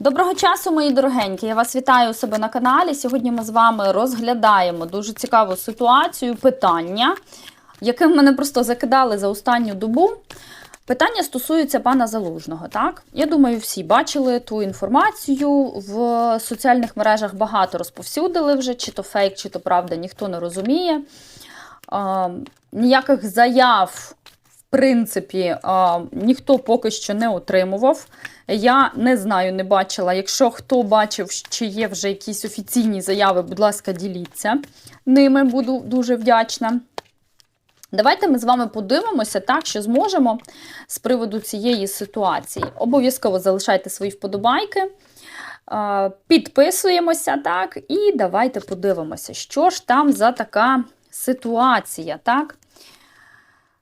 Доброго часу, мої дорогенькі! Я вас вітаю у себе на каналі. Сьогодні ми з вами розглядаємо дуже цікаву ситуацію, питання, яким мене просто закидали за останню добу. Питання стосується пана Залужного. Так, я думаю, всі бачили ту інформацію в соціальних мережах. Багато розповсюдили вже, чи то фейк, чи то правда, ніхто не розуміє. А, ніяких заяв, принципі, ніхто поки що не отримував. Я не знаю, не бачила. Якщо хто бачив, чи є вже якісь офіційні заяви, будь ласка, діліться ними, буду дуже вдячна. Давайте ми з вами подивимося, так, що зможемо з приводу цієї ситуації. Обов'язково залишайте свої вподобайки, підписуємося, так, і давайте подивимося, що ж там за така ситуація, так?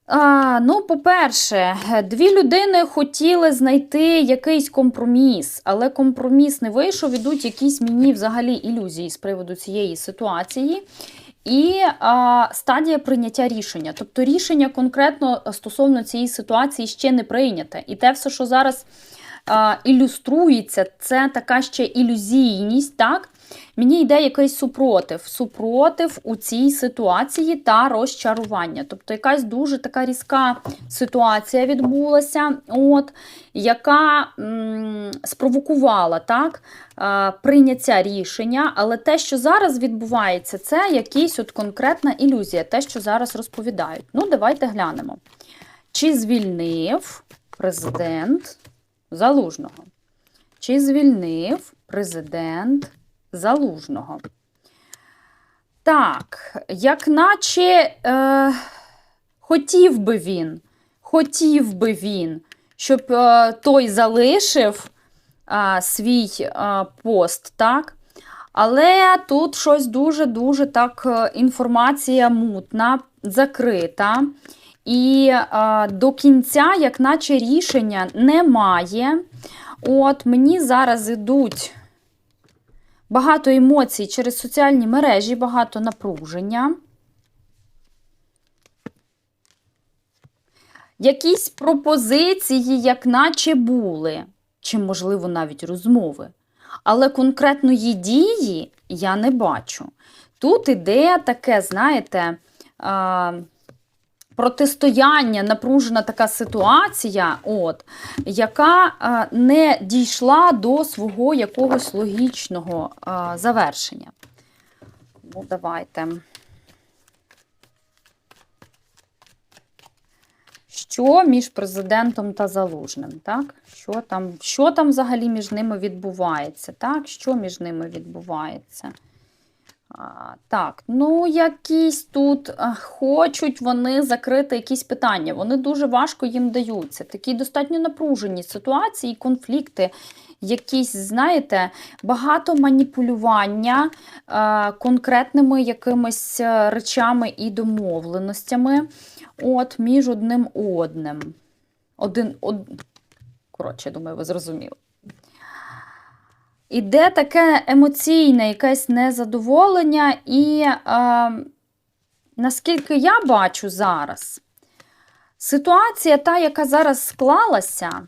А, ну, по-перше, дві людини хотіли знайти якийсь компроміс, але компроміс не вийшов, ідуть якісь мені взагалі ілюзії з приводу цієї ситуації. І а, стадія прийняття рішення. Тобто рішення конкретно стосовно цієї ситуації ще не прийняте. І те все, що зараз ілюструється, це така ще ілюзійність, так? Мені йде якийсь супротив. Супротив у цій ситуації та розчарування. Тобто якась дуже така різка ситуація відбулася, от, яка м, спровокувала так, е, прийняття рішення. Але те, що зараз відбувається, це якась от конкретна ілюзія, те, що зараз розповідають. Ну, давайте глянемо. Чи звільнив президент Залужного? Чи звільнив президент Залужного? Так, як наче е, хотів би він, хотів би він, щоб е, той залишив е, свій е, пост, так? Але тут щось дуже-дуже так е, інформація мутна, закрита. І е, до кінця, як наче рішення немає. От мені зараз ідуть багато емоцій через соціальні мережі, багато напруження. Якісь пропозиції, як наче були, чи, можливо, навіть розмови. Але конкретної дії я не бачу. Тут іде таке, знаєте, а, протистояння, напружена така ситуація, от, яка а, не дійшла до свого якогось логічного а, завершення. Ну, давайте. Що між президентом та залужним? Так? Що там що там взагалі між ними відбувається? Так? Що між ними відбувається? Так, ну якісь тут хочуть вони закрити якісь питання. Вони дуже важко їм даються. Такі достатньо напружені ситуації, конфлікти, якісь, знаєте, багато маніпулювання а, конкретними якимись речами і домовленостями от між одним одним. Один, од... Коротше, думаю, ви зрозуміли. Іде таке емоційне якесь незадоволення, і е, наскільки я бачу зараз, ситуація, та, яка зараз склалася,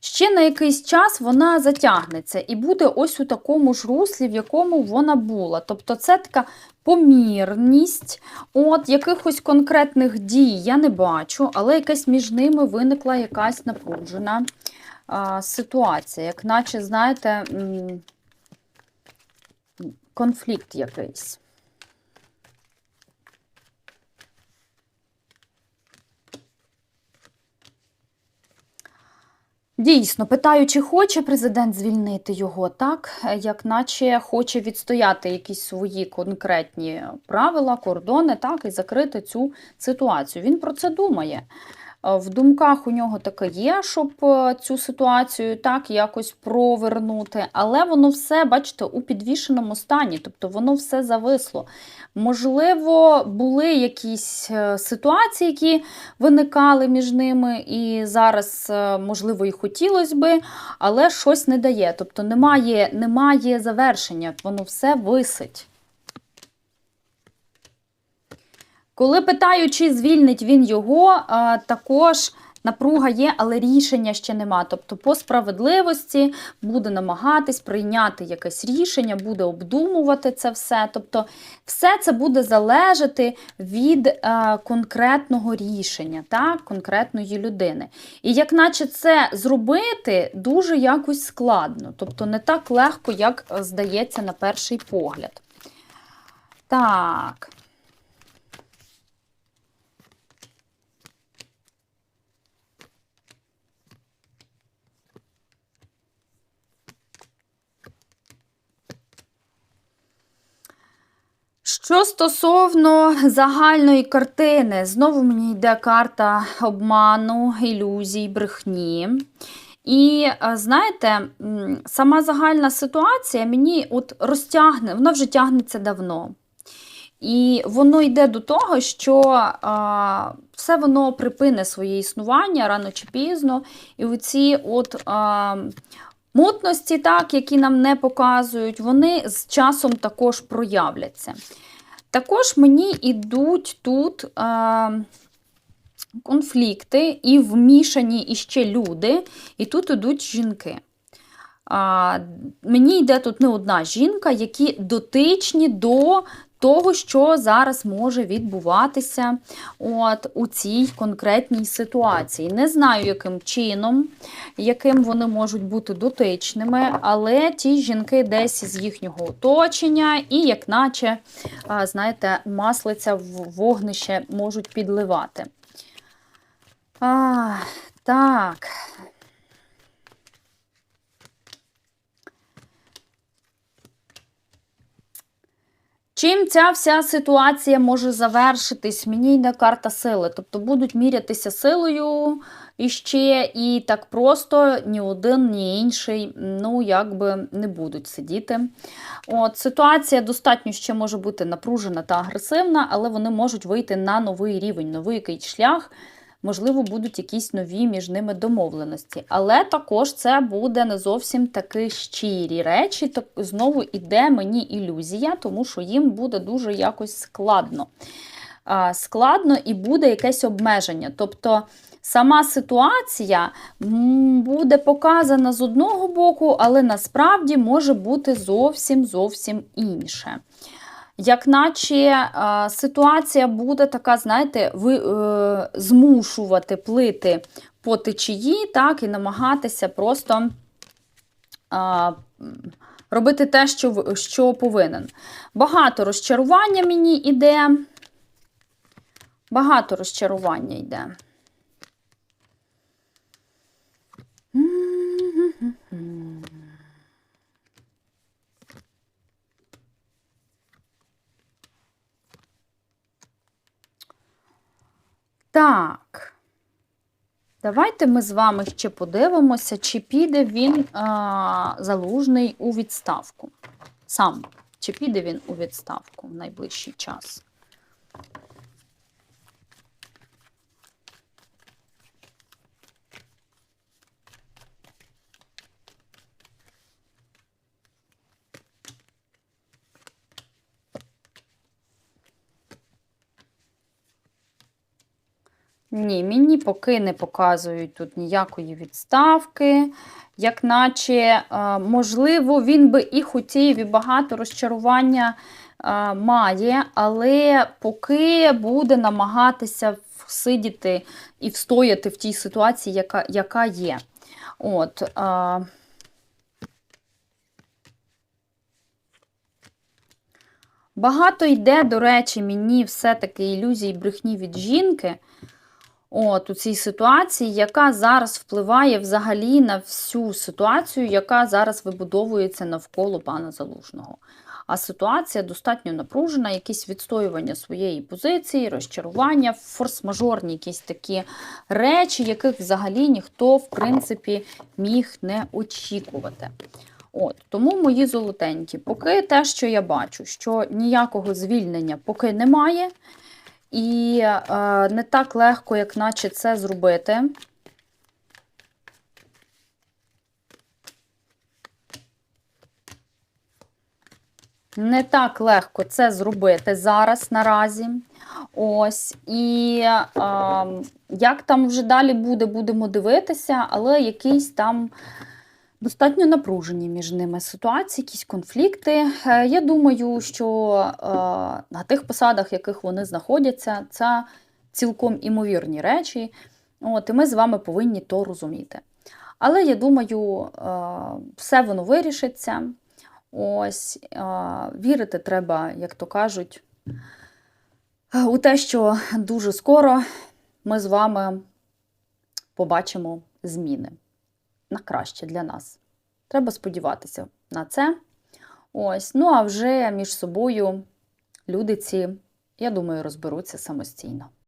ще на якийсь час вона затягнеться і буде ось у такому ж руслі, в якому вона була. Тобто це така помірність, от якихось конкретних дій я не бачу, але якась між ними виникла якась напружена ситуація, як наче, знаєте, конфлікт якийсь. Дійсно, питаю, чи хоче президент звільнити його, так, як наче хоче відстояти якісь свої конкретні правила, кордони, так, і закрити цю ситуацію. Він про це думає. В думках у нього таке є, щоб е, цю ситуацію так якось провернути, але воно все, бачите, у підвішеному стані, тобто воно все зависло. Можливо, були якісь е, ситуації, які виникали між ними, і зараз, е, можливо, і хотілося би, але щось не дає. Тобто немає, немає завершення, воно все висить. Коли питаю, чи звільнить він його, також напруга є, але рішення ще нема. Тобто, по справедливості буде намагатись прийняти якесь рішення, буде обдумувати це все. Тобто, все це буде залежати від е, конкретного рішення, так, конкретної людини. І як наче це зробити дуже якось складно, тобто не так легко, як е, здається на перший погляд. Так. Що стосовно загальної картини, знову мені йде карта обману, ілюзій, брехні. І е, знаєте, сама загальна ситуація мені от розтягне, вона вже тягнеться давно. І воно йде до того, що а, все воно припине своє існування рано чи пізно. І оці от а, мутності, так, які нам не показують, вони з часом також проявляться. Також мені йдуть тут Е конфлікти і вмішані іще люди, і тут йдуть жінки. А, Мені йде тут не одна жінка, які дотичні до того, що зараз може відбуватися от, у цій конкретній ситуації. Не знаю, яким чином, яким вони можуть бути дотичними, але ті жінки десь з їхнього оточення, і, як наче, знаєте, маслиця в вогнище можуть підливати. А, Так. Чим ця вся ситуація може завершитись? Мені йде карта сили. Тобто будуть мірятися силою іще, і так просто ні один, ні інший, ну, якби не будуть сидіти. От, Ситуація достатньо ще може бути напружена та агресивна, але вони можуть вийти на новий рівень, новий якийсь шлях. Можливо, будуть якісь нові між ними домовленості. Але також це буде не зовсім такі щирі речі. Так знову іде мені ілюзія, тому що їм буде дуже якось складно. Складно і буде якесь обмеження. Тобто сама ситуація буде показана з одного боку, але насправді може бути зовсім зовсім інше. Як наче е, ситуація буде така, знаєте, ви, е, змушувати плити по течії, так, і намагатися просто е, робити те, що що повинен. Багато розчарування мені йде. Багато розчарування йде. Так, давайте ми з вами ще подивимося, чи піде він а, залужний у відставку. Сам, чи піде він у відставку в найближчий час. Ні, мені поки не показують тут ніякої відставки. Як наче, е, можливо, він би і хотів, і багато розчарування е, має, але поки буде намагатися сидіти і встояти в тій ситуації, яка яка є. От, а... Е, багато йде, до речі, мені все-таки ілюзії брехні від жінки. От, у цій ситуації, яка зараз впливає взагалі на всю ситуацію, яка зараз вибудовується навколо пана Залужного. А ситуація достатньо напружена, якісь відстоювання своєї позиції, розчарування, форс-мажорні якісь такі речі, яких взагалі ніхто, в принципі, міг не очікувати. От, Тому мої золотенькі, поки те, що я бачу, що ніякого звільнення поки немає. І е, не так легко, як наче це зробити. Не так легко це зробити зараз наразі. Ось, і е, як там вже далі буде, будемо дивитися, але якісь там достатньо напружені між ними ситуації, якісь конфлікти. Е, Я думаю, що е, на тих посадах, яких вони знаходяться, це цілком імовірні речі. От, і ми з вами повинні то розуміти. Але я думаю, е, все воно вирішиться. Ось, вірити треба, як то кажуть, у те, що дуже скоро ми з вами побачимо зміни на краще для нас. Треба сподіватися на це. Ось, ну а вже між собою люди ці, я думаю, розберуться самостійно.